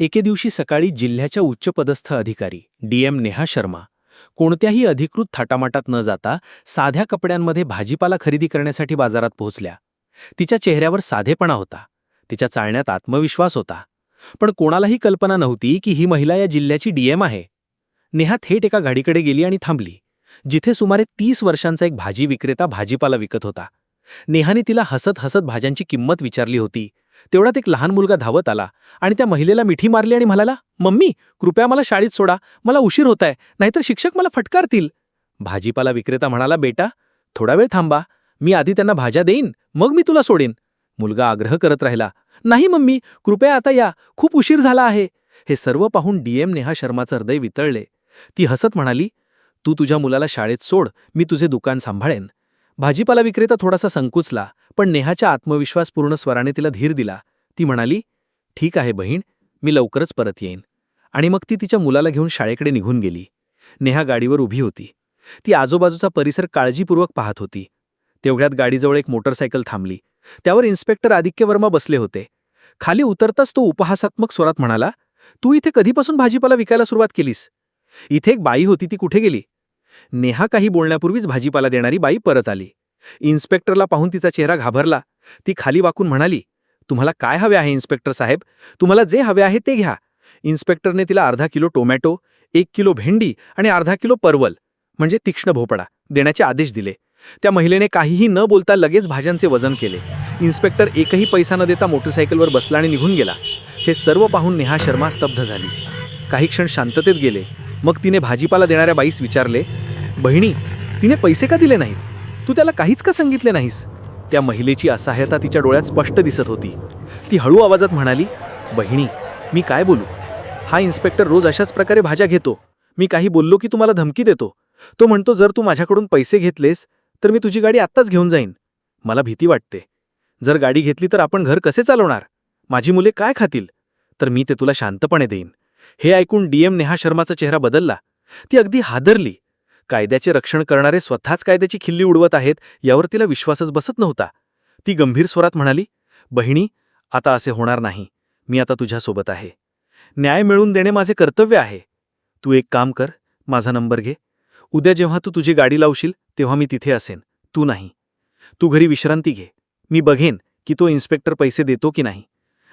एके दिवशी सकाळी जिल्ह्याच्या उच्चपदस्थ अधिकारी डी एम नेहा शर्मा कोणत्याही अधिकृत थाटामाटात न जाता साध्या कपड्यांमध्ये भाजीपाला खरेदी करण्यासाठी बाजारात पोहोचल्या. तिच्या चेहऱ्यावर साधेपणा होता. तिच्या चालण्यात आत्मविश्वास होता. पण कोणालाही कल्पना नव्हती की ही महिला या जिल्ह्याची डीएम आहे. नेहा थेट एका गाडीकडे गेली आणि थांबली जिथे सुमारे तीस वर्षांचा एक भाजी विक्रेता भाजीपाला विकत होता. नेहाने तिला हसत हसत भाज्यांची किंमत विचारली होती. तेवढ्यात एक लहान मुलगा धावत आला आणि त्या महिलेला मिठी मारली आणि म्हणाला मम्मी कृपया मला शाळेत सोडा. मला उशीर होत आहे नाहीतर शिक्षक मला फटकारतील. भाजीपाला विक्रेता म्हणाला बेटा थोडा वेळ थांबा. मी आधी त्यांना भाज्या देईन. मग मी तुला सोडेन. मुलगा आग्रह करत राहिला नाही मम्मी कृपया आता या. खूप उशीर झाला आहे. हे सर्व पाहून डीएम नेहा शर्माचं हृदय वितळले. ती हसत म्हणाली तू तुझ्या मुलाला शाळेत सोड. मी तुझे दुकान सांभाळेन. भाजीपाला विक्रेता थोडासा संकुचला पण नेहाच्या आत्मविश्वासपूर्ण स्वराने तिला धीर दिला. ती म्हणाली ठीक आहे बहीण मी लवकरच परत येईन. आणि मग ती तिच्या मुलाला घेऊन शाळेकडे निघून गेली. नेहा गाडीवर उभी होती. ती आजूबाजूचा परिसर काळजीपूर्वक पाहत होती. तेवढ्यात गाडीजवळ एक मोटरसायकल थांबली. त्यावर इन्स्पेक्टर आदित्य वर्मा बसले होते. खाली उतरताच तो उपहासात्मक स्वरात म्हणाला तू इथे कधीपासून भाजीपाला विकायला सुरुवात केलीस? इथे एक बाई होती ती कुठे गेली? नेहा काही बोलण्यापूर्वीच भाजीपाला देणारी बाई परत आली. इन्स्पेक्टरला पाहून तिचा चेहरा घाबरला. ती खाली वाकून म्हणाली तुम्हाला काय हवे आहे इन्स्पेक्टर साहेब? तुम्हाला जे हवे आहे ते घ्या. इन्स्पेक्टरने तिला अर्धा किलो टोमॅटो एक किलो भेंडी आणि अर्धा किलो परवल म्हणजे तीक्ष्ण भोपळा देण्याचे आदेश दिले. त्या महिलेने काहीही न बोलता लगेच भाज्यांचे वजन केले. इन्स्पेक्टर एकही पैसा न देता मोटरसायकलवर बसला आणि निघून गेला. हे सर्व पाहून नेहा शर्मा स्तब्ध झाली. काही क्षण शांततेत गेले. मग तिने भाजीपाला देणाऱ्या बाईस विचारले बहिणी तिने पैसे का दिले नाहीत? तू त्याला काहीच का सांगितले नाहीस? त्या महिलेची असहायता तिच्या डोळ्यात स्पष्ट दिसत होती. ती हळू आवाजात म्हणाली बहिणी मी काय बोलू? हा इन्स्पेक्टर रोज अशाच प्रकारे भाज्या घेतो. मी काही बोललो की तुम्हाला धमकी देतो. तो म्हणतो जर तू माझ्याकडून पैसे घेतलेस तर मी तुझी गाडी आत्ताच घेऊन जाईन. मला भीती वाटते. जर गाडी घेतली तर आपण घर कसे चालवणार? माझी मुले काय खातील? तर मी ते तुला शांतपणे देईन. हे ऐकून डीएम नेहा शर्माचा चेहरा बदलला. ती अगदी हादरली. कायद्याचे रक्षण करणारे स्वतःच कायद्याची खिल्ली उडवत आहेत यावर तिला विश्वासच बसत नव्हता. ती गंभीर स्वरात म्हणाली बहिणी आता असे होणार नाही. मी आता तुझ्यासोबत आहे. न्याय मिळवून देणे माझे कर्तव्य आहे. तू एक काम कर माझा नंबर घे. उद्या जेव्हा तू तुझी गाडी लावशील तेव्हा मी तिथे असेन. तू नाही. तू घरी विश्रांती घे. मी बघेन की तो इन्स्पेक्टर पैसे देतो की नाही.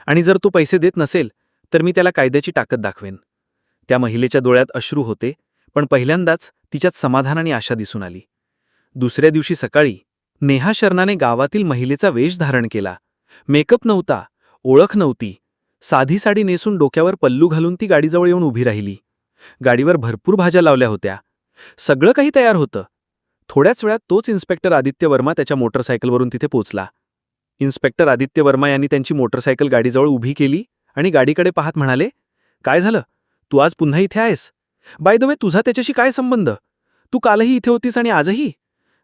आणि जर तो पैसे देत नसेल तर मी त्याला कायद्याची ताकद दाखवेन. त्या महिलेच्या डोळ्यात अश्रू होते. पण पहिल्यांदाच तिच्यात समाधान आणि आशा दिसून आली. दुसऱ्या दिवशी सकाळी नेहा शर्णाने गावातील महिलेचा वेश धारण केला. मेकअप नव्हता ओळख नव्हती. साधी साडी नेसून डोक्यावर पल्लू घालून ती गाडीजवळ येऊन उभी राहिली. गाडीवर भरपूर भाज्या लावल्या होत्या. सगळं काही तयार होतं. थोड्याच वेळात तोच इन्स्पेक्टर आदित्य वर्मा त्याच्या मोटरसायकलवरून तिथे पोचला. इन्स्पेक्टर आदित्य वर्मा यांनी त्यांची मोटरसायकल गाडीजवळ उभी केली आणि गाडीकडे पाहत म्हणाले काय झालं? तू आज पुन्हा इथे आहेस? बाय द वे तुझा त्याच्याशी काय संबंध? तू कालही इथे होतीस आणि आजही?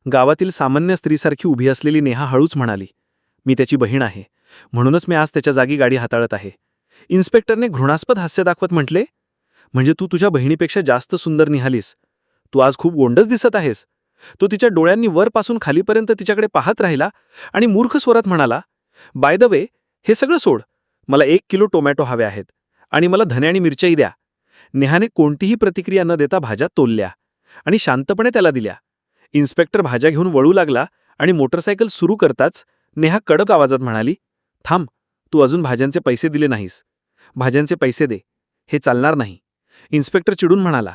गावातील सामान्य स्त्रीसारखी उभी असलेली नेहा हळूच म्हणाली मी त्याची बहीण आहे. म्हणूनच मी आज त्याच्या जागी गाडी हाताळत आहे. इन्स्पेक्टरने घृणास्पद हास्य दाखवत म्हटले म्हणजे तू तुझ्या बहिणीपेक्षा जास्त सुंदर निघालीस. तू आज खूप गोंडच दिसत आहेस. तो तिच्या डोळ्यांनी वरपासून खालीपर्यंत तिच्याकडे पाहत राहिला आणि मूर्ख स्वरात म्हणाला बाय द वे हे सगळं सोड. मला एक किलो टोमॅटो हवे आहेत आणि मला धने आणि मिरच्याही द्या. नेहाने कोणतीही प्रतिक्रिया न देता भाज्या तोलल्या आणि शांतपणे त्याला दिल्या. इन्स्पेक्टर भाज्या घेऊन वळू लागला आणि मोटरसायकल सुरू करताच नेहा कडक आवाजात म्हणाली थांब तू अजून भाज्यांचे पैसे दिले नाहीस. भाज्यांचे पैसे दे. हे चालणार नाही. इन्स्पेक्टर चिडून म्हणाला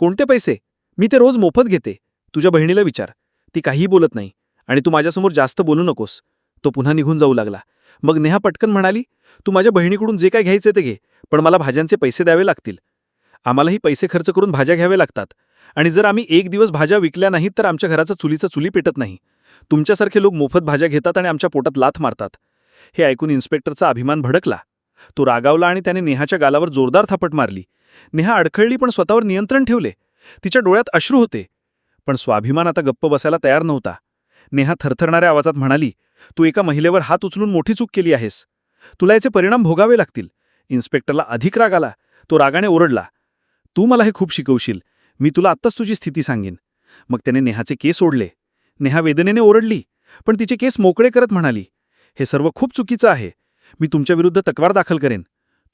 कोणते पैसे? मी ते रोज मोफत घेते. तुझ्या बहिणीला विचार. ती काहीही बोलत नाही आणि तू माझ्यासमोर जास्त बोलू नकोस. तो पुन्हा निघून जाऊ लागला. मग नेहा पटकन म्हणाली तू माझ्या बहिणीकडून जे काय घ्यायचे ते घे पण मला भाज्यांचे पैसे द्यावे लागतील. आम्हालाही पैसे खर्च करून भाज्या घ्याव्या लागतात. आणि जर आम्ही एक दिवस भाज्या विकल्या नाहीत तर आमच्या घराचा चुलीचा चुली पेटत नाही. तुमच्यासारखे लोक मोफत भाज्या घेतात आणि आमच्या पोटात लाथ मारतात. हे ऐकून इन्स्पेक्टरचा अभिमान भडकला. तो रागावला आणि त्याने नेहाच्या गालावर जोरदार थापट मारली. नेहा अडखळली पण स्वतःवर नियंत्रण ठेवले. तिच्या डोळ्यात अश्रू होते. पण स्वाभिमान आता गप्प बसायला तयार नव्हता. नेहा थरथरणाऱ्या आवाजात म्हणाली तू एका महिलेवर हात उचलून मोठी चूक केली आहेस. तुला याचे परिणाम भोगावे लागतील. इन्स्पेक्टरला अधिक राग आला. तो रागाने ओरडला तू मला हे खूप शिकवशील. मी तुला आत्ताच तुझी स्थिती सांगेन. मग त्याने नेहाचे केस ओढले. नेहा वेदनेने ओरडली पण तिचे केस मोकळे करत म्हणाली हे सर्व खूप चुकीचं आहे. मी तुमच्याविरुद्ध तक्रार दाखल करेन.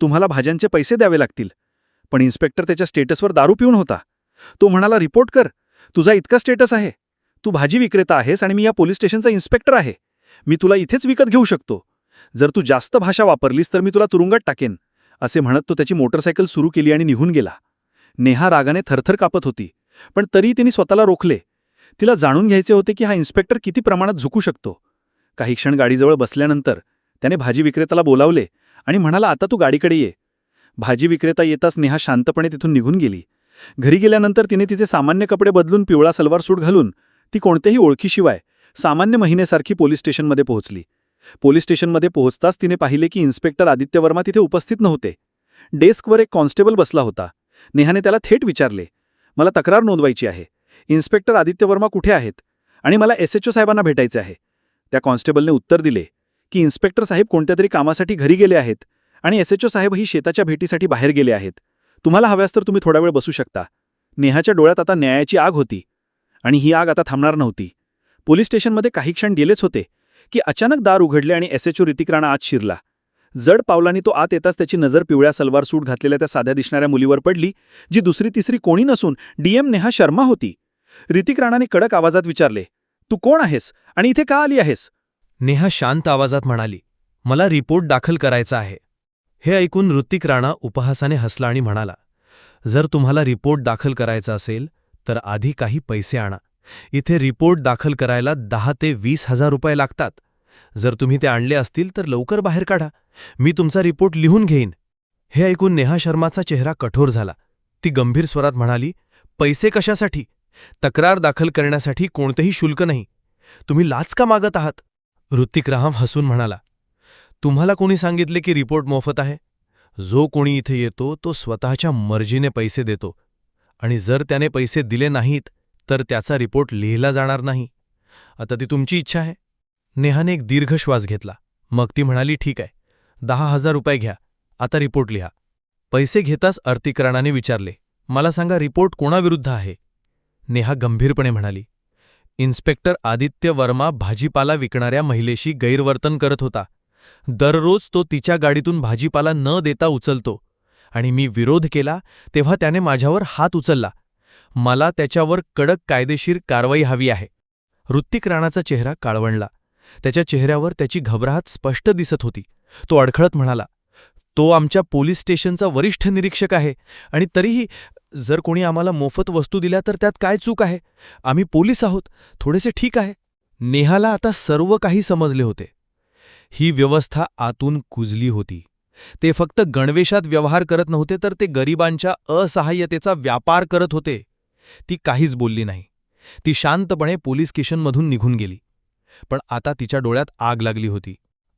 तुम्हाला भाज्यांचे पैसे द्यावे लागतील. पण इन्स्पेक्टर त्याच्या स्टेटसवर दारू पिऊन होता. तो म्हणाला रिपोर्ट कर. तुझा इतका स्टेटस आहे. तू भाजी विक्रेता आहेस आणि मी या पोलीस स्टेशनचा इन्स्पेक्टर आहे. मी तुला इथेच विकत घेऊ शकतो. जर तू जास्त भाषा वापरलीस तर मी तुला तुरुंगात टाकेन. असे म्हणत तो त्याची मोटरसायकल सुरू केली आणि निघून गेला. नेहा रागाने थरथर कापत होती. पण तरी तिने स्वतःला रोखले. तिला जाणून घ्यायचे होते की हा इन्स्पेक्टर किती प्रमाणात झुकू शकतो. काही क्षण गाडीजवळ बसल्यानंतर त्याने भाजी विक्रेत्याला बोलावले आणि म्हणाला आता तू गाडीकडे ये. भाजी विक्रेता येताच नेहा शांतपणे तिथून निघून गेली. घरी गेल्यानंतर तिने तिचे सामान्य कपडे बदलून पिवळा सलवार सूट घालून ती कोणत्याही ओळखीशिवाय सामान्य महिनेसारखी पोलीस स्टेशनमध्ये पोहोचली. पोलीस स्टेशनमध्ये पोहोचताच तिने पाहिले की इन्स्पेक्टर आदित्य वर्मा तिथे उपस्थित नव्हते. डेस्कवर एक कॉन्स्टेबल बसला होता. नेहाने त्याला थेट विचारले मला तक्रार नोंदवायची आहे. इन्स्पेक्टर आदित्य वर्मा कुठे आहेत? आणि मला एस एच ओ साहेबांना भेटायचे आहे. त्या कॉन्स्टेबलने उत्तर दिले की इन्स्पेक्टर साहेब कोणत्या तरी कामासाठी घरी गेले आहेत आणि एस एच ओ साहेबही शेताच्या भेटीसाठी बाहेर गेले आहेत. तुम्हाला हव्यास तर तुम्ही थोडा वेळ बसू शकता. नेहाच्या डोळ्यात आता न्यायाची आग होती आणि ही आग आता थांबणार नव्हती. पोलीस स्टेशनमध्ये काही क्षण गेलेच होते की अचानक दार उघडले आणि S H O Hrithik Rana आत शिरला. जड पावलांनी तो आत येताच त्याची नजर पिवळ्या सलवार सूट घातलेल्या त्या साध्या दिसणाऱ्या मुलीवर पडली जी दुसरी तिसरी कोणी नसून डीएम नेहा शर्मा होती. ऋतिक राणाने कडक आवाजात विचारले तू कोण आहेस आणि इथे का आली आहेस? नेहा शांत आवाजात म्हणाली मला रिपोर्ट दाखल करायचा आहे. हे ऐकून ऋतिक राणा उपहासाने हसला आणि म्हणाला जर तुम्हाला रिपोर्ट दाखल करायचा असेल तर आधी काही पैसे आणा. इथे रिपोर्ट दाखल करायला दहा ते वीस हजार रुपये लागतात. जर तुम्ही ते आणले असतील तर लवकर बाहेर काढा. मी तुमचा रिपोर्ट लिहून घेईन. हे ऐकून नेहा शर्माचा चेहरा कठोर झाला. ती गंभीर स्वरात म्हणाली पैसे कशासाठी? तक्रार दाखल करण्यासाठी कोणतेही शुल्क नाही. तुम्ही लाच का मागत आहात? ऋतिक राम हसून म्हणाला तुम्हाला कोणी सांगितले की रिपोर्ट मोफत आहे? जो कोणी इथे येतो तो स्वतःच्या मर्जीने पैसे देतो. आणि जर त्याने पैसे दिले नाहीत तर त्याचा रिपोर्ट लिहिला जाणार नाही. आता ती तुमची इच्छा आहे. नेहाने एक दीर्घ श्वास घेतला. मग ती म्हणाली ठीक आहे. दहा हजार रुपये घ्या. आता रिपोर्ट लिहा. पैसे घेताच अर्तिकराणाने विचारले. मला सांगा रिपोर्ट कोणाविरुद्ध आहे? नेहा गंभीरपणे म्हणाली. इन्स्पेक्टर आदित्य वर्मा भाजीपाला विकणाऱ्या महिलेशी गैरवर्तन करत होता. दररोज तो तिच्या गाडीतून भाजीपाला न देता उचलतो. आणि मी विरोध केला तेव्हा त्याने माझ्यावर हात उचलला. मला त्याच्यावर कडक कायदेशीर कारवाई हवी आहे. ऋत्विक राणाचा चेहरा काळवणला त्याच्या चेहऱ्यावर त्याची घबराहट स्पष्ट दिसत होती. तो अडखळत म्हणाला तो आमच्या पोलीस स्टेशनचा वरिष्ठ निरीक्षक आहे आणि तरीही जर कोणी आम्हाला मोफत वस्तू दिल्या तर त्यात काय चूक आहे? आम्ही पोलीस आहोत थोडेसे ठीक आहे. नेहाला आता सर्व काही समजले होते. ही व्यवस्था आतून कुजली होती. ते फक्त गणवेशात व्यवहार करत नव्हते तर ते गरिबांच्या असहाय्यतेचा व्यापार करत होते. ती काहीच बोलली नाही. ती शांतपणे पोलीस स्टेशनमधून निघून गेली. पण आता तिच्या डोळ्यात आग लागली होती.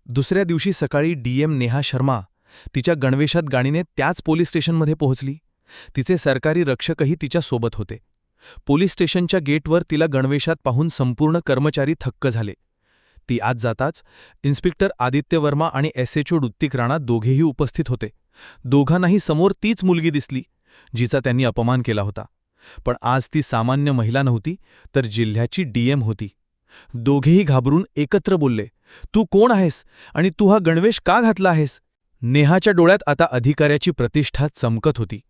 दुसऱ्या दिवशी सकाळी डीएम नेहा शर्मा तिच्या गणवेशात गाडीने त्याच पोलीस स्टेशनमध्ये पोहोचली. तिचे सरकारी रक्षकही तिच्या सोबत होते. पोलीस स्टेशनच्या गेटवर तिला गणवेशात पाहून संपूर्ण कर्मचारी थक्क झाले. ती आज जाताच इन्स्पेक्टर आदित्य वर्मा आणि एस एच ओ राणा दोघेही उपस्थित होते. दोघांनाही समोर तीच मुलगी दिसली जिचा त्यांनी अपमान केला होता. पण आज ती सामान्य महिला नव्हती तर जिल्ह्याची डीएम होती. दोघेही घाबरून एकत्र बोलले तू कोण आहेस आणि तू हा गणवेश का घातला आहेस? नेहाच्या डोळ्यात आता अधिकाऱ्याची प्रतिष्ठा चमकत होती.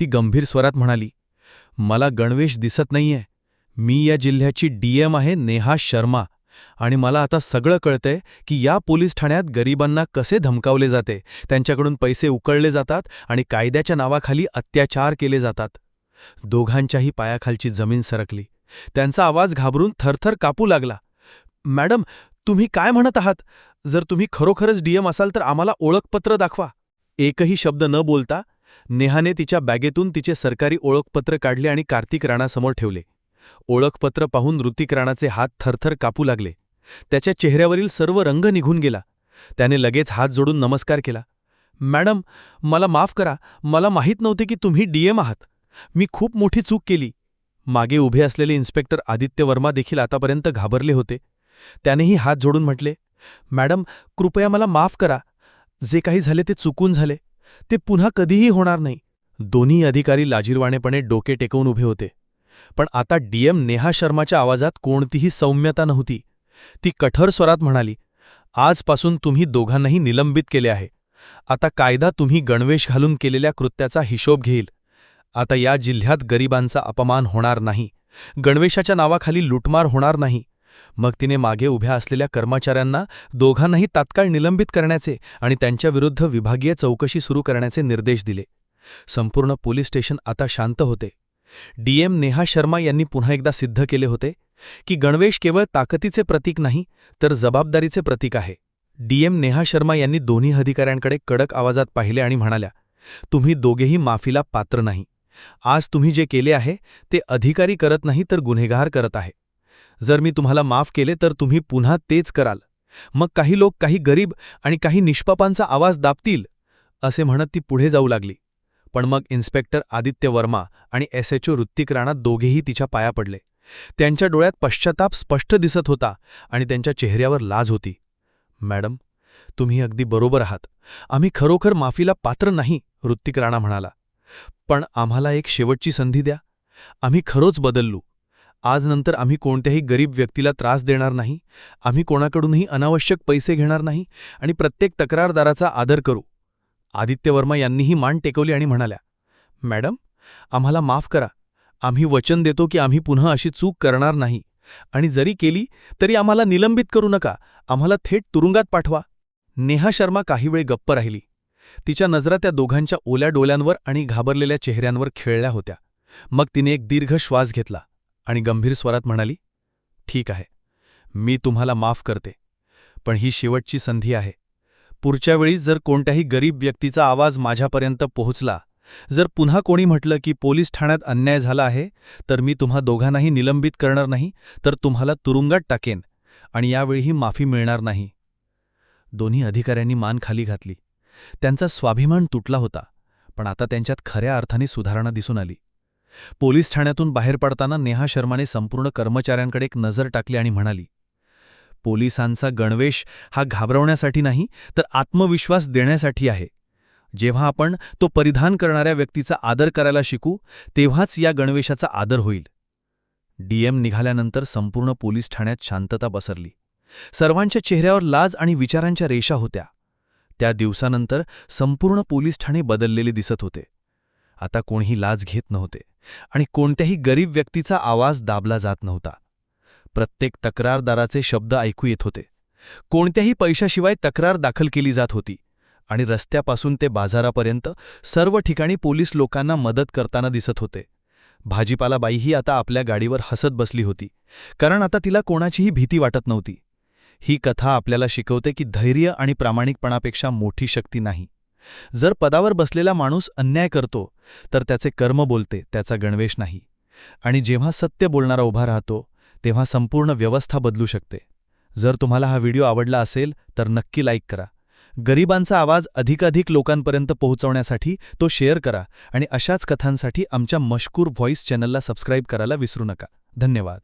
ती गंभीर स्वरात म्हणाली मला गणवेश दिसत नाहीये. मी या जिल्ह्याची डीएम आहे नेहा शर्मा आणि मला आता सगळं कळतंय की या पोलीस ठाण्यात गरिबांना कसे धमकावले जाते त्यांच्याकडून पैसे उकळले जातात आणि कायद्याच्या नावाखाली अत्याचार केले जातात. दोघांच्याही पायाखालची जमीन सरकली. त्यांचा आवाज घाबरून थरथर कापू लागला. मॅडम तुम्ही काय म्हणत आहात? जर तुम्ही खरोखरच डीएम असाल तर आम्हाला ओळखपत्र दाखवा. एकही शब्द न बोलता नेहाने तिच्या बॅगेतून तिचे सरकारी ओळखपत्र काढले आणि कार्तिक राणासमोर ठेवले. ओळखपत्र पाहून ऋतिक राणाचे हात थरथर कापू लागले. त्याच्या चेहऱ्यावरील सर्व रंग निघून गेला. त्याने लगेच हात जोडून नमस्कार केला. मॅडम मला माफ करा. मला माहीत नव्हते की तुम्ही डीएम आहात. मी खूप मोठी चूक केली. मागे उभे असलेले इन्स्पेक्टर आदित्य वर्मा देखील आतापर्यंत घाबरले होते. त्यानेही हात जोडून म्हटले मॅडम कृपया मला माफ करा. जे काही झाले ते चुकून झाले. ते पुन्हा कधीही होणार नाही. दोन्ही अधिकारी लाजीरवाणेपणे डोके टेकवून उभे होते. पण आता डीएम नेहा शर्माच्या आवाजात कोणतीही सौम्यता नव्हती. ती कठोर स्वरात म्हणाली आजपासून तुम्ही दोघांनाही निलंबित केले आहे. आता कायदा तुम्ही गणवेश घालून केलेल्या कृत्याचा हिशोब घेईल. आता या जिल्ह्यात गरिबांचा अपमान होणार नाही. गणवेशाच्या नावाखाली लुटमार होणार नाही. मग तिने मागे उभ्या असलेल्या कर्मचाऱ्यांना दोघांनाही तात्काळ निलंबित करण्याचे आणि त्यांच्याविरुद्ध विभागीय चौकशी सुरू करण्याचे निर्देश दिले. संपूर्ण पोलीस स्टेशन आता शांत होते. डीएम नेहा शर्मा यांनी पुन्हा एकदा सिद्ध केले होते की गणवेश केवळ ताकदीचे प्रतीक नाही तर जबाबदारीचे प्रतीक आहे. डीएम नेहा शर्मा यांनी दोन्ही अधिकाऱ्यांकडे कडक आवाजात पाहिले आणि म्हणाल्या तुम्ही दोघेही माफीला पात्र नाही. आज तुम्ही जे केले आहे ते अधिकारी करत नाही तर गुन्हेगार करत आहे. जर मी तुम्हाला माफ केले तर तुम्ही पुन्हा तेच कराल. मग काही लोक काही गरीब आणि काही निष्पापांचा आवाज दाबतील असे म्हणत ती पुढे जाऊ लागली. पण मग इन्स्पेक्टर आदित्य वर्मा आणि S H O Ritwik Rana दोघेही तिच्या पाया पडले. त्यांच्या डोळ्यात पश्चाताप स्पष्ट दिसत होता आणि त्यांच्या चेहऱ्यावर लाज होती. मॅडम तुम्ही अगदी बरोबर आहात. आम्ही खरोखर माफीला पात्र नाही ऋत्विक राणा म्हणाला. पण आम्हाला एक शेवटची संधी द्या. आम्ही खरोच बदललो. आजनंतर आम्ही कोणत्याही गरीब व्यक्तीला त्रास देणार नाही. आम्ही कोणाकडूनही अनावश्यक पैसे घेणार नाही आणि प्रत्येक तक्रारदाराचा आदर करू. आदित्य वर्मा यांनीही मान टेकवली आणि म्हणाल्या मॅडम आम्हाला माफ करा. आम्ही वचन देतो की आम्ही पुन्हा अशी चूक करणार नाही. आणि जरी केली तरी आम्हाला निलंबित करू नका. आम्हाला थेट तुरुंगात पाठवा. नेहा शर्मा काही वेळ गप्प राहिली. तिच्या नजरा त्या दोघांच्या ओल्या डोल्यांवर आणि घाबरलेल्या चेहऱ्यांवर खेळल्या होत्या. मग तिने एक दीर्घ श्वास घेतला आणि गंभीर स्वरात म्हणाली ठीक आहे मी तुम्हाला माफ करते पण ही शेवटची संधी आहे. पुढच्या वेळीस जर कोणत्याही गरीब व्यक्तीचा आवाज माझ्यापर्यंत पोहोचला जर पुन्हा कोणी म्हटलं की पोलीस ठाण्यात अन्याय झाला आहे तर मी तुम्हा दोघांनाही निलंबित करणार नाही तर तुम्हाला तुरुंगात टाकेन आणि यावेळीही माफी मिळणार नाही. दोन्ही अधिकाऱ्यांनी मान खाली घातली. त्यांचा स्वाभिमान तुटला होता पण आता त्यांच्यात खऱ्या अर्थाने सुधारणा दिसून आली. पोलीस ठाण्यातून बाहेर पडताना नेहा शर्माने संपूर्ण कर्मचाऱ्यांकडे एक नजर टाकली आणि म्हणाली पोलिसांचा गणवेश हा घाबरवण्यासाठी नाही तर आत्मविश्वास देण्यासाठी आहे. जेव्हा आपण तो परिधान करणाऱ्या व्यक्तीचा आदर करायला शिकू तेव्हाच या गणवेशाचा आदर होईल. डीएम निघाल्यानंतर संपूर्ण पोलीस ठाण्यात शांतता पसरली. सर्वांच्या चेहऱ्यावर लाज आणि विचारांच्या रेषा होत्या. त्या दिवसानंतर संपूर्ण पोलीस ठाणे बदललेले दिसत होते. आता कोणीही लाज घेत नव्हते आणि कोणत्याही गरीब व्यक्तीचा आवाज दाबला जात नव्हता. प्रत्येक तक्रारदाराचे शब्द ऐकू येत होते. कोणत्याही पैशाशिवाय तक्रार दाखल केली जात होती आणि रस्त्यापासून ते बाजारापर्यंत सर्व ठिकाणी पोलीस लोकांना मदत करताना दिसत होते. भाजीपाला बाईही आता आपल्या गाडीवर हसत बसली होती. कारण आता तिला कोणाचीही भीती वाटत नव्हती. ही कथा आपल्याला शिकवते की धैर्य आणि प्रामाणिकपणापेक्षा मोठी शक्ती नाही. जर पदावर बसलेला माणूस अन्याय करतो तर त्याचे कर्म बोलते त्याचा गणवेश नाही. आणि जेव्हा सत्य बोलणारा उभा राहतो तेव्हा संपूर्ण व्यवस्था बदलू शकते. जर तुम्हाला हा व्हिडिओ आवडला असेल तर नक्की लाईक करा. गरिबांचा आवाज अधिकाधिक लोकांपर्यंत पोहोचवण्यासाठी तो शेअर करा आणि अशाच कथांसाठी आमच्या मशकूर व्हॉईस चॅनलला सबस्क्राईब करायला विसरू नका. धन्यवाद.